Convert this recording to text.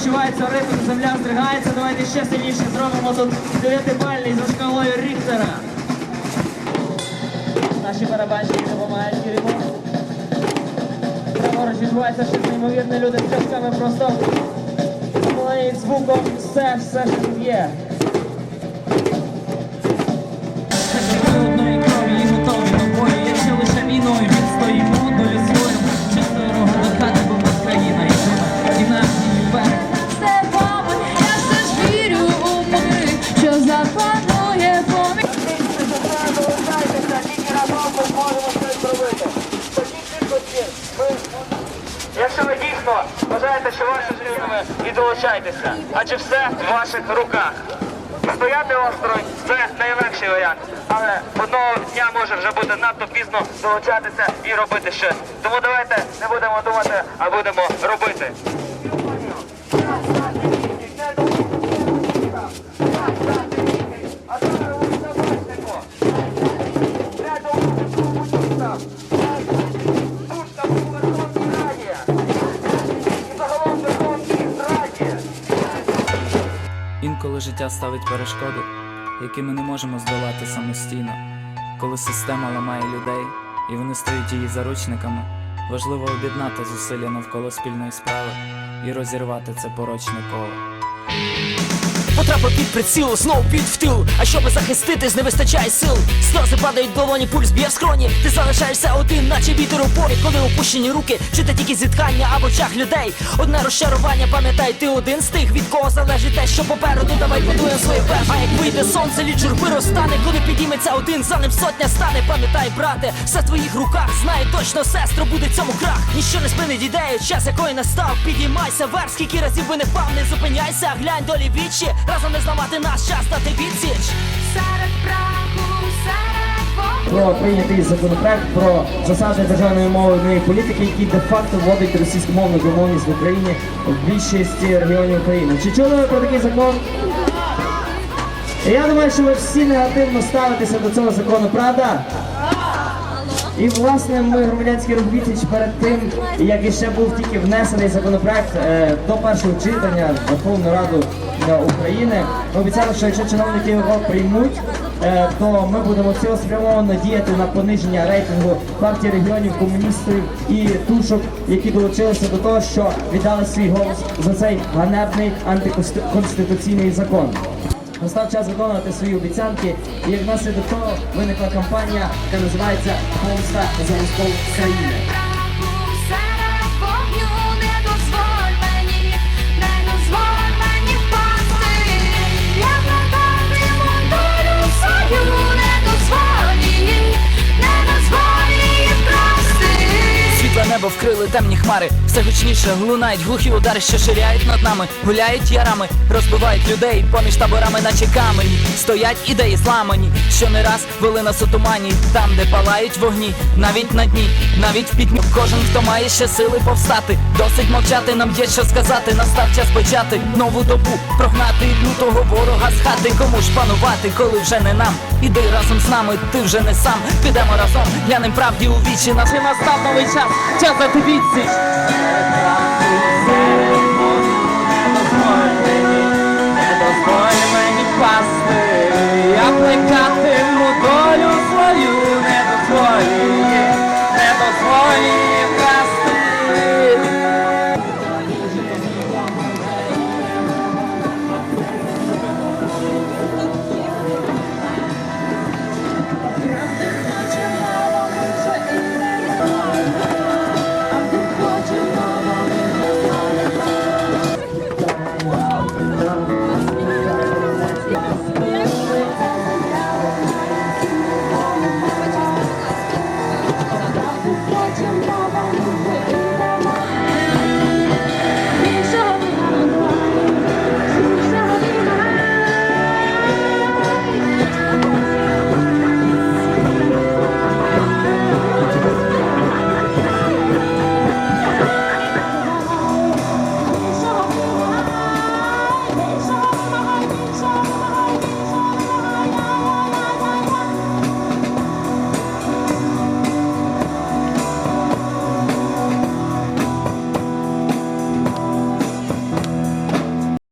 відчувається ритм, земля здригається. Давайте ще сильніше зробимо тут дев'ятибальний за шкалою Ріхтера. Наші барабанщики допомагають керівнику. Праворуч відбувається щось неймовірне, люди з пляшками просто плають звуком все, все, що тут є. Вважаєте, що ваші з рівними, і долучайтеся, адже все в ваших руках. Стояти осторонь це найлегший варіант, але одного дня може вже бути надто пізно долучатися і робити щось. Тому давайте не будемо думати, а будемо робити. Життя ставить перешкоди, які ми не можемо здолати самостійно. Коли система ламає людей і вони стають її заручниками, важливо об'єднати зусилля навколо спільної справи і розірвати це порочне коло. Потрапив під приціл, знов під втил. А щоби захиститись, не вистачає сил. Сльози падають в долоні, пульс б'є в скроні. Ти залишаєшся один, наче вітер у полі, коли опущені руки, чути тільки зітхання а в очах людей. Одне розчарування, пам'ятай, ти один з тих, від кого залежить те, що попереду. Давай будуємо своє перше. А як вийде сонце, лід журби розтане, коли підійметься один, за ним сотня стане. Пам'ятай, брате, все в твоїх руках. Знає точно, сестро, буде цьому крах. Ніщо не спинить ідею, час якої настав. Підіймайся вверх, скільки разів би не впав, не зупиняйся, глянь долі вічі. Разом не зламати наш час, дати відсіч. Серед праху, серед вогню. про прийнятий законопроект про засади державної мовної політики, який де-факто вводить російськомовну домовність в Україні в більшості регіонів України. Чи чули ви про такий закон? Я думаю, що ви всі негативно ставитеся до цього закону, правда? І власне ми громадянський рух перед тим, як іще був тільки внесений законопроект е, до першого читання Верховну Раду України. Ми обіцяли, що якщо чиновники його приймуть, е, то ми будемо цілеспрямовано діяти на пониження рейтингу партії регіонів, комуністів і тушок, які долучилися до того, що віддали свій голос за цей ганебний антиконституційний закон. Настав час виконувати свої обіцянки, і як наслідок того виникла кампанія, яка називається Помста за розкол країни. Вкрили темні хмари, все гучніше лунають глухі удари, що ширяють над нами, гуляють ярами, розбивають людей поміж таборами, наче камені. Стоять ідеї зламані, що не раз вели нас у тумані, там, де палають вогні, навіть на дні, навіть в пітьмі. Кожен, хто має ще сили повстати, досить мовчати, нам є що сказати. Настав час почати нову добу, прогнати лютого ворога з хати. Кому ж панувати, коли вже не нам? Іди разом з нами, ти вже не сам. Підемо разом, глянем правді у вічі. Нас Чи настав новий час? Час дати